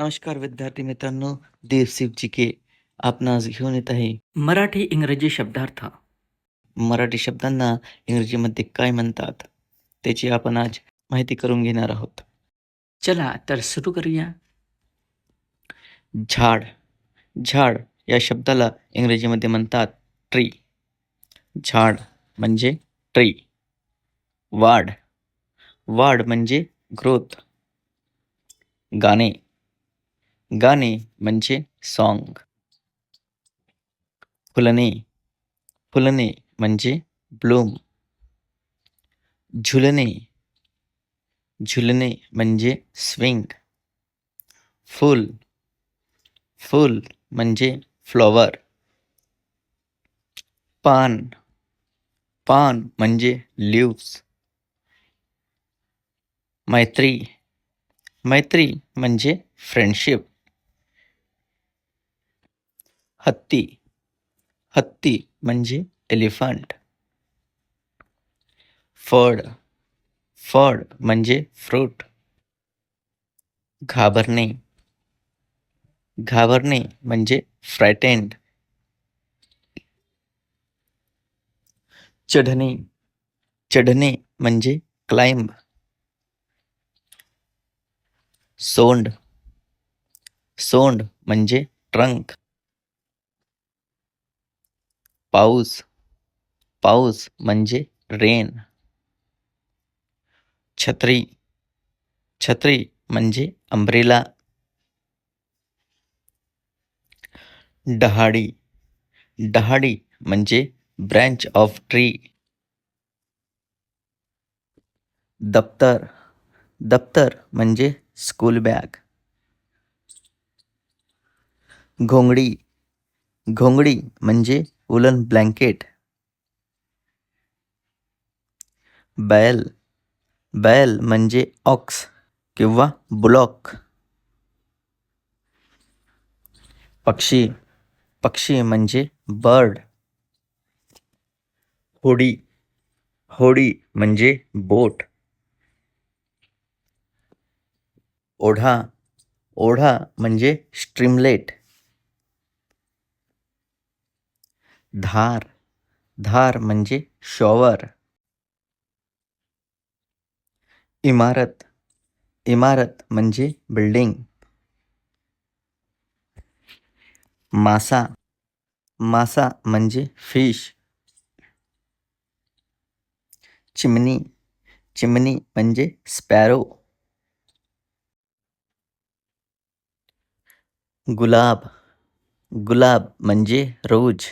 नमस्कार विद्यार्थी मित्रांनो देवशिव के आपण आज घेऊन येत आहे मराठी इंग्रजी शब्दार्थ. मराठी शब्दांना इंग्रजीमध्ये काय म्हणतात त्याची आपण आज माहिती करून घेणार आहोत. चला तर सुरू करूया. झाड. झाड या शब्दाला इंग्रजीमध्ये म्हणतात ट्री. झाड म्हणजे ट्री. वाढ. वाढ म्हणजे ग्रोथ. गाणे. गाणे म्हणजे सॉन्ग फुलणे फुलणे म्हणजे ब्लूम झुलणे झुलणे म्हणजे स्विंग फूल. फूल म्हणजे फ्लॉवर पान. पान म्हणजे लिव्स मैत्री. मैत्री म्हणजे फ्रेंडशिप हत्ती। हत्ती म्हणजे एलिफंट। फळ। फळ म्हणजे फ्रूट। घाबरणे। घाबरणे म्हणजे फ्रायटेंड चढणे। चढणे म्हणजे क्लाइंब। सोंड। सोंड म्हणजे ट्रंक। पाऊस पाऊस म्हणजे रेन छत्री छत्री म्हणजे अंब्रेला डहाडी डहाडी म्हणजे ब्रँच ऑफ़ ट्री दप्तर दप्तर म्हणजे स्कूल बॅग घोंगडी घोंगडी म्हणजे उलन ब्लँकेट बैल बैल म्हणजे ऑक्स किंवा ब्लॉक पक्षी पक्षी म्हणजे बर्ड होडी होडी म्हणजे बोट ओढा ओढा म्हणजे स्ट्रीमलेट धार। धार म्हणजे शॉवर। इमारत। इमारत म्हणजे बिल्डिंग। मासा। मासा म्हणजे फ़िश। चिमणी। चिमणी म्हणजे स्पॅरो। गुलाब। गुलाब म्हणजे रोज।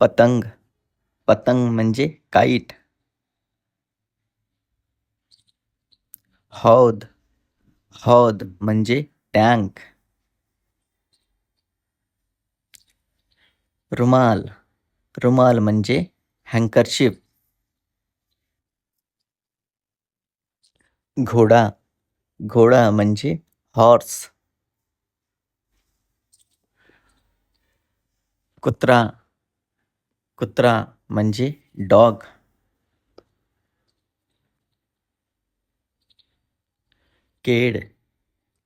पतंग। पतंग म्हणजे काईट। हौद। हौद म्हणजे टँक। रुमाल। रुमाल म्हणजे हँकरशिप। घोडा। घोडा म्हणजे हॉर्स। कुत्रा। कुत्रा म्हणजे डॉग। केड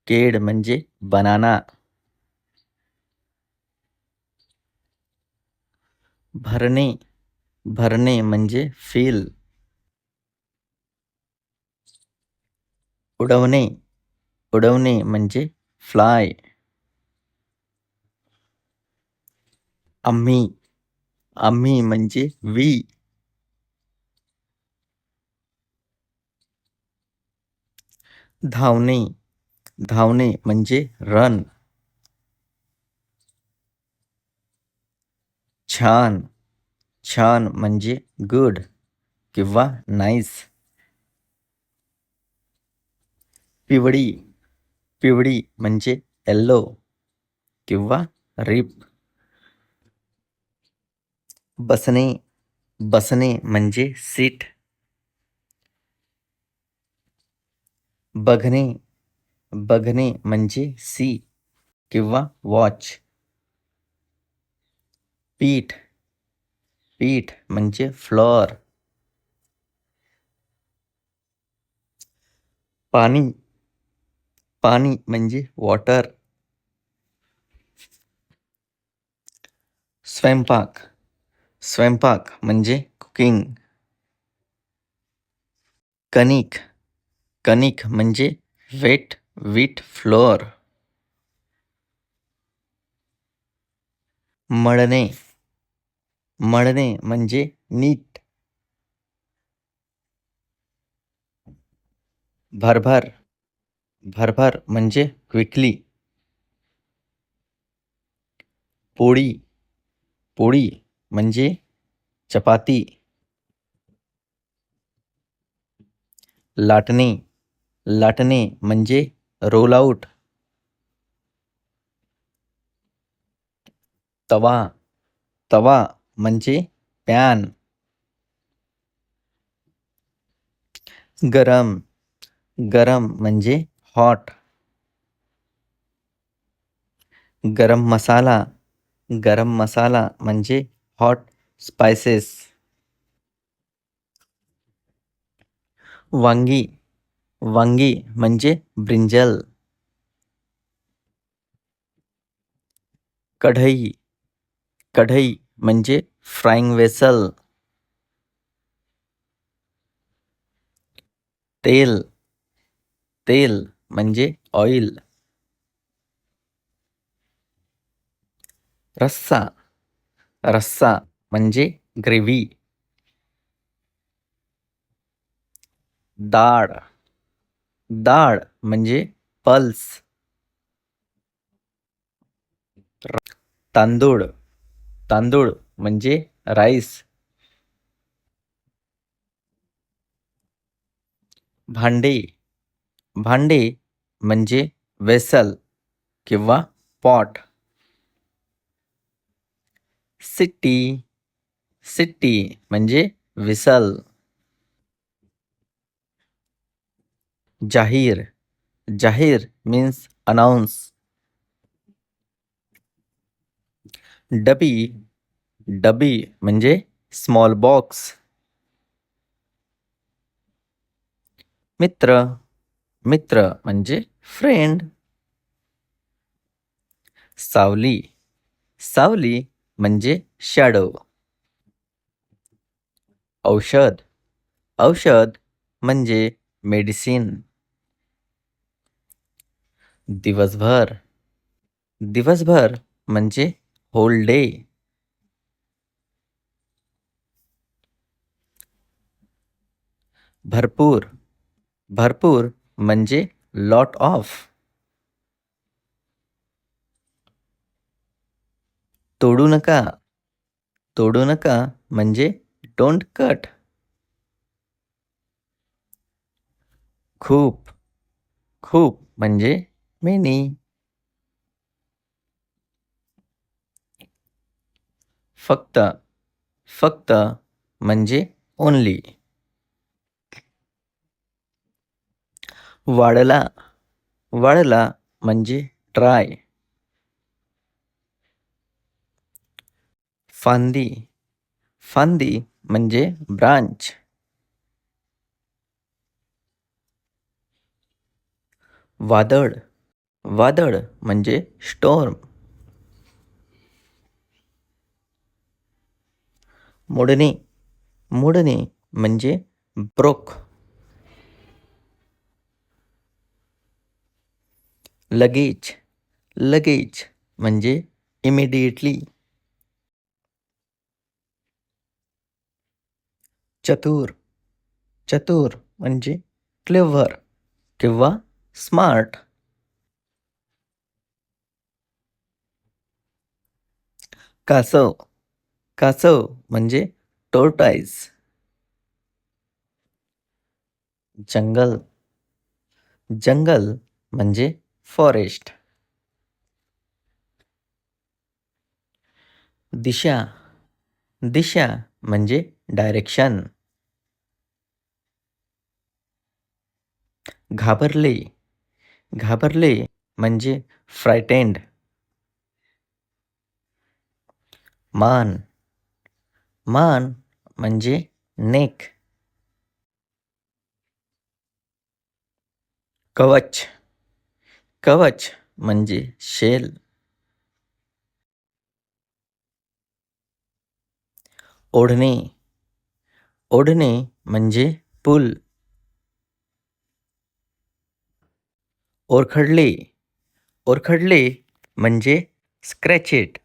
केड म्हणजे बनाना। भरणे भरणे म्हणजे फिल। उडवणे उडवणे म्हणजे फ्लाय आम्ही आम्ही म्हणजे वी. धावणे. धावणे म्हणजे रन. छान. छान म्हणजे गुड किंवा नाईस. पिवळी. पिवळी म्हणजे येल्लो किंवा रिप बसणे बसणे म्हणजे सीट. बघणे बघणे म्हणजे सी किंवा वॉच. पीठ पीठ म्हणजे फ्लोअर पाणी पाणी म्हणजे वॉटर. स्वयंपाक. स्वयंपाक म्हणजे कुकिंग. कणिक. कणिक म्हणजे वेट, वीट फ्लोअर. मळणे. मळणे म्हणजे नीट. भरभर. भरभर म्हणजे क्विकली पोळी. पोळी. म्हणजे चपाती. लाटणे. लाटणे म्हणजे रोल आउट तवा. तवा म्हणजे पॅन. गरम. गरम म्हणजे हॉट. गरम मसाला. गरम मसाला म्हणजे हॉट स्पायसेस वांगी। वांगी म्हणजे ब्रिंजल। कढई। कढई म्हणजे फ्राईंग वेसल तेल। तेल म्हणजे ऑइल। रस्सा। रस्सा म्हणजे ग्रेव्ही. डाळ डाळ म्हणजे पल्स. तांदूळ. तांदूळ म्हणजे राईस. भांडे. भांडे म्हणजे वेसल किंवा पॉट. सिटी सिटी म्हणजे विसल. जाहीर जाहीर मीन्स अनाऊन्स डबी डबी म्हणजे स्मॉल बॉक्स मित्र मित्र म्हणजे फ्रेंड सावली सावली म्हणजे शॅडो औषध. औषध म्हणजे मेडिसिन दिवसभर. दिवसभर म्हणजे होल डे भरपूर. भरपूर म्हणजे लॉट ऑफ़ तोडू नका. तोडू नका म्हणजे डोंट कट खूप खूप म्हणजे मेनी फक्त फक्त म्हणजे ओनली वाढला वाढला म्हणजे ट्राय फांदी। फांदी म्हणजे ब्रांच। वादळ। वादळ म्हणजे स्टॉर्म। मोडणे। मोडणे म्हणजे ब्रोक। लगेज लगेज म्हणजे इमिडिएटली चतुर चतुर म्हणजे क्लेव्हर किंवा स्मार्ट. कासव कासव म्हणजे टोर्टाईज जंगल जंगल म्हणजे फॉरेस्ट दिशा दिशा म्हणजे डायरेक्शन घाबरले. घाबरले म्हणजे फ्रायटेंड मान. मान म्हणजे नेक. कवच. कवच म्हणजे शेल. ओढणे. ओढणे म्हणजे पूल. ओरखडले. ओरखडले म्हणजे स्क्रॅचेट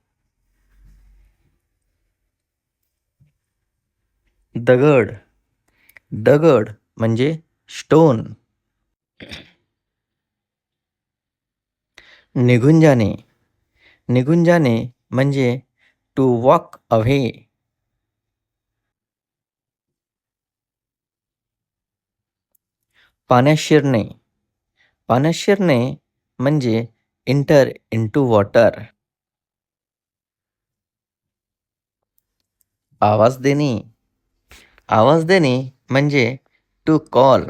दगड. दगड म्हणजे स्टोन निघून जाणे निघून जाणे म्हणजे टू वॉक अव्हे पाण्यात शिरणे. पाण्यात शिरणे म्हणजे इंटर इंटू वॉटर आवाज़ देणे. आवाज़ देणे म्हणजे टू कॉल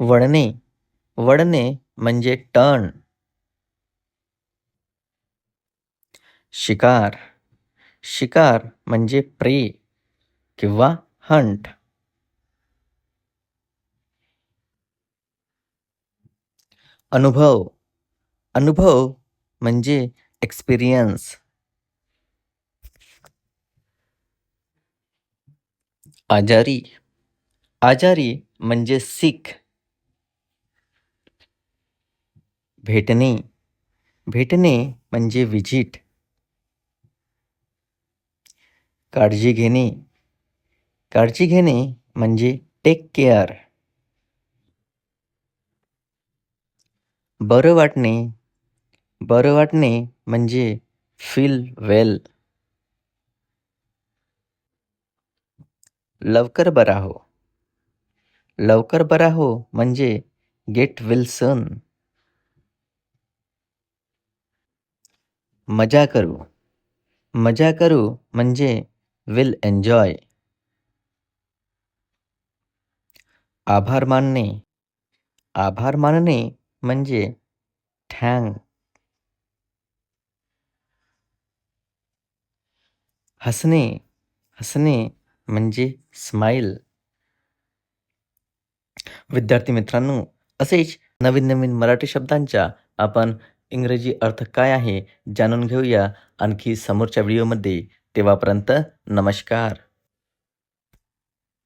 वळणे. वळणे म्हणजे टर्न शिकार. शिकार म्हणजे प्रे. किंवा हंट। अनुभव। अनुभव म्हणजे एक्सपिरियन्स आजारी। आजारी म्हणजे सिख भेटणे. भेटणे म्हणजे विज़िट काळजी घेणे. काळजी घेणे म्हणजे टेक केअर बरं वाटणे बरं वाटणे म्हणजे फील वेल लवकर बरा हो. लवकर बरा हो म्हणजे गेट विल सन मज़ा करू. मज़ा करू म्हणजे विल एन्जॉय आभार मानणे. आभार मानणे म्हणजे थँक हसणे. हसणे म्हणजे स्माईल विद्यार्थी मित्रांनो असेच नवीन नवीन मराठी शब्दांच्या आपण इंग्रजी अर्थ काय आहे जाणून घेऊया आणखी समोरच्या व्हिडिओमध्ये. तेव्हापर्यंत नमस्कार.